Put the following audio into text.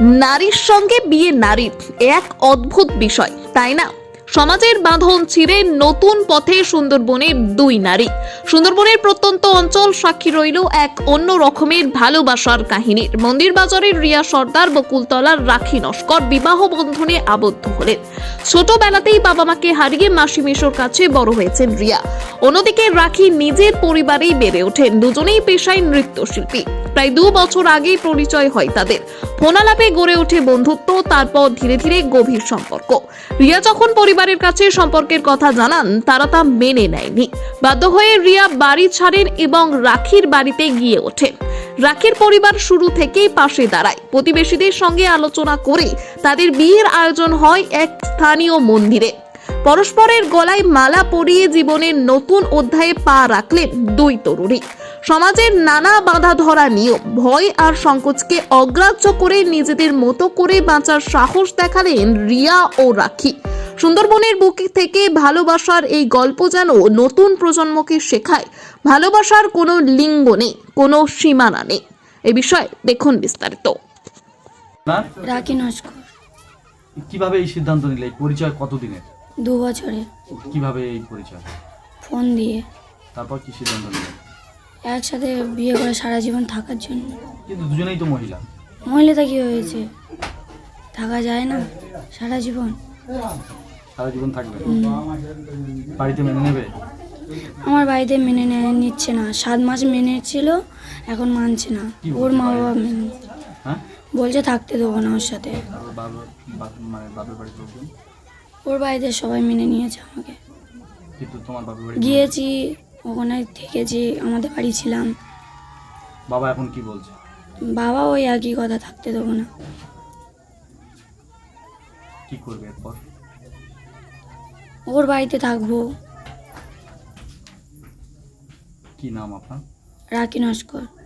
নারীর সঙ্গে বিয়ে নারীর এক অদ্ভুত বিষয়, তাই না? সমাজের বাঁধন ছিঁড়ে নতুন পথে সুন্দরবনের দুই নারী। সুন্দরবনের প্রত্যন্ত অঞ্চল সাক্ষী রইল এক অন্য রকমের ভালোবাসার কাহিনীর। মন্দির বাজারের রিয়া সর্দার বকুলতলার রাখি নস্কর বিবাহ বন্ধনে আবদ্ধ হলেন। ছোটবেলাতেই বাবা মাকে হারিয়ে মাসি মেশোর কাছে বড় হয়েছেন রিয়া। অন্যদিকে রাখি নিজের পরিবারেই বেড়ে ওঠেন, দুজনেই পেশায় নৃত্যশিল্পী। প্রায় দু বছর আগেই পরিচয় হয় তাদের। ফোনালাপে গড়ে ওঠে বন্ধুত্ব, তারপর ধীরে ধীরে গভীর সম্পর্ক। রিয়া যখন পরিবারের কাছে সম্পর্কের কথা জানান, তারা তা মেনে নেয়নি। বাধ্য হয়ে রিয়া বাড়ি ছাড়েন এবং রাখির বাড়িতে গিয়ে ওঠেন রাখির পরিবার শুরু থেকেই পাশে দাঁড়ায়। প্রতিবেশীদের সঙ্গে আলোচনা করে তাদের বিয়ের আয়োজন হয় এক স্থানীয় মন্দিরে। পরস্পরের গলায় মালা পরিয়ে জীবনের নতুন অধ্যায়ে পা রাখলেন দুই তরুণী। সমাজের নানা বাধা ধরা নিয়ম ভয় আর সংকোচকে অগ্রাহ্য করে নিজেদের মতো করে বাঁচার সাহস দেখালেন রিয়া ও রাখি। সুন্দরবনের বুকে থেকে ভালোবাসার এই গল্প যেন নতুন প্রজন্মকে শেখায়। ভালোবাসার কোনো লিঙ্গ নেই কোনো সীমানা নেই। এ বিষয়ে দেখুন বিস্তারিত। রাখি নস্কর। কীভাবে এই সিদ্ধান্ত নিলে? এই পরিচয় কতদিনের? দু বছরে কীভাবে এই পরিচয়? ফোন দিয়ে। তারপর কি সিদ্ধান্ত নিলে? একসাথে বিয়ে করে সারা জীবন থাকার জন্য। কিন্তু দুজনেই তো মহিলা। মহিলাটা কি হয়েছে? থাকা যায় না সারা জীবন? সারা জীবন থাকবে? বাড়িতে মেনে নেবে? আমার বাড়িতে মেনে নেয় নিচ্ছে না। সাত মাস মেনে ছিল এখন মানছে না। ওর মা বাবা মেনে হ্যাঁ? বলছে থাকতে দেবো না ওর সাথে। বাপ- মানে ওর বাড়িতে সবাই মেনে নিয়েছে আমাকে। গিয়েছি ওখানে থেকে যে আমাদের বাড়ি ছিলাম। বাবা এখন কি বলছে? বাবা ওই একই কথা থাকতে দেবো না। কি করবে এরপর? ওর বাড়িতে থাকব। কি নাম আপনার? রাকি নস্কর।